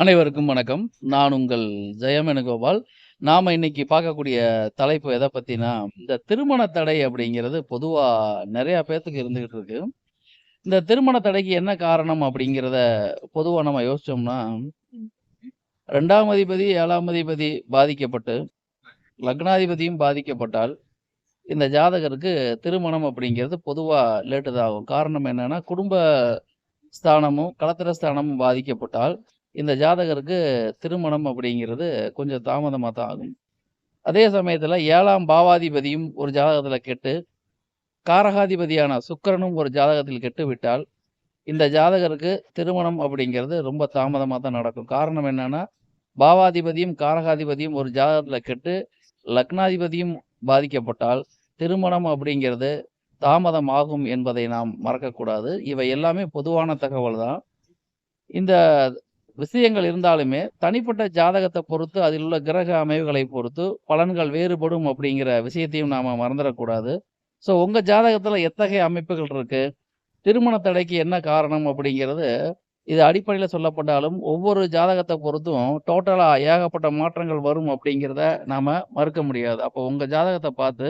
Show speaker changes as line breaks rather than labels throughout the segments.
அனைவருக்கும் வணக்கம். நான் உங்கள் ஜெயமேனுகோபால். நாம் இன்னைக்கு பார்க்கக்கூடிய தலைப்பு எதை பற்றினா இந்த திருமண தடை அப்படிங்கிறது பொதுவாக நிறையா பேர்த்துக்கு இருந்துக்கிட்டு இருக்கு. இந்த திருமண தடைக்கு என்ன காரணம் அப்படிங்கிறத பொதுவாக நம்ம யோசித்தோம்னா ரெண்டாம் அதிபதி, ஏழாம் அதிபதி பாதிக்கப்பட்டு, லக்னாதிபதியும் பாதிக்கப்பட்டால், இந்த ஜாதகருக்கு திருமணம் அப்படிங்கிறது பொதுவாக லேட்டு தான் ஆகும். காரணம் என்னென்னா குடும்ப ஸ்தானமும், கலத்திர ஸ்தானமும் பாதிக்கப்பட்டால், இந்த ஜாதகருக்கு திருமணம் அப்படிங்கிறது கொஞ்சம் தாமதமாக தான் ஆகும். அதே சமயத்தில் ஏழாம் பாவாதிபதியும் ஒரு ஜாதகத்தில் கெட்டு, காரகாதிபதியான சுக்கிரனும் ஒரு ஜாதகத்தில் கெட்டுவிட்டால், இந்த ஜாதகருக்கு திருமணம் அப்படிங்கிறது ரொம்ப தாமதமாக தான் நடக்கும். காரணம் என்னென்னா பாவாதிபதியும், காரகாதிபதியும் ஒரு ஜாதகத்தில் கெட்டு, லக்னாதிபதியும் பாதிக்கப்பட்டால், திருமணம் அப்படிங்கிறது தாமதம் ஆகும் என்பதை நாம் மறக்கக்கூடாது. இவை எல்லாமே பொதுவான தகவல் தான். இந்த விஷயங்கள் இருந்தாலுமே, தனிப்பட்ட ஜாதகத்தை பொறுத்து, அதில் உள்ள கிரக அமைவுகளை பொறுத்து பலன்கள் வேறுபடும் அப்படிங்கிற விஷயத்தையும் நாம் மறந்துடக்கூடாது ஸோ உங்கள் ஜாதகத்தில் எத்தகைய அமைப்புகள் இருக்குது திருமண தடைக்கு என்ன காரணம் அப்படிங்கிறது, இது அடிப்படையில் சொல்லப்பட்டாலும், ஒவ்வொரு ஜாதகத்தை பொறுத்தும் டோட்டலாக ஏகப்பட்ட மாற்றங்கள் வரும் அப்படிங்கிறத நாம் மறுக்க முடியாது. அப்போ உங்கள் ஜாதகத்தை பார்த்து,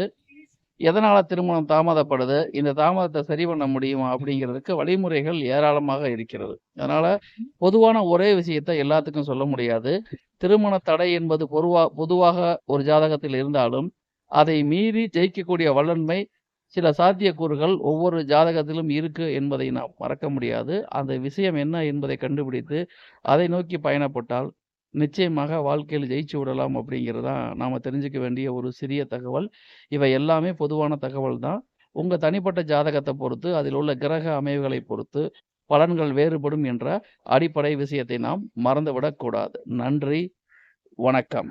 எதனால் திருமணம் தாமதப்படுது? இந்த தாமதத்தை சரி பண்ண முடியுமா? அப்படிங்கிறதுக்கு வழிமுறைகள் ஏராளமாக இருக்கிறது. அதனால் பொதுவான ஒரே விஷயத்தை எல்லாத்துக்கும் சொல்ல முடியாது. திருமண தடை என்பது பொதுவா பொதுவாக ஒரு ஜாதகத்தில் இருந்தாலும், அதை மீறி ஜெயிக்கக்கூடிய வல்லன்மை, சில சாத்தியக்கூறுகள் ஒவ்வொரு ஜாதகத்திலும் இருக்கு என்பதை நாம் மறக்க முடியாது. அந்த விஷயம் என்ன என்பதை கண்டுபிடித்து, அதை நோக்கி பயணப்பட்டால், நிச்சயமாக வாழ்க்கையில் ஜெயிச்சு விடலாம் அப்படிங்கிறது தான் தெரிஞ்சுக்க வேண்டிய ஒரு சிறிய தகவல். இவை எல்லாமே பொதுவான தகவல் தான். உங்கள் தனிப்பட்ட ஜாதகத்தை பொறுத்து, அதில் உள்ள கிரக அமைவுகளை பொறுத்து பலன்கள் வேறுபடும் என்ற அடிப்படை விஷயத்தை நாம் மறந்துவிடக்கூடாது நன்றி, வணக்கம்.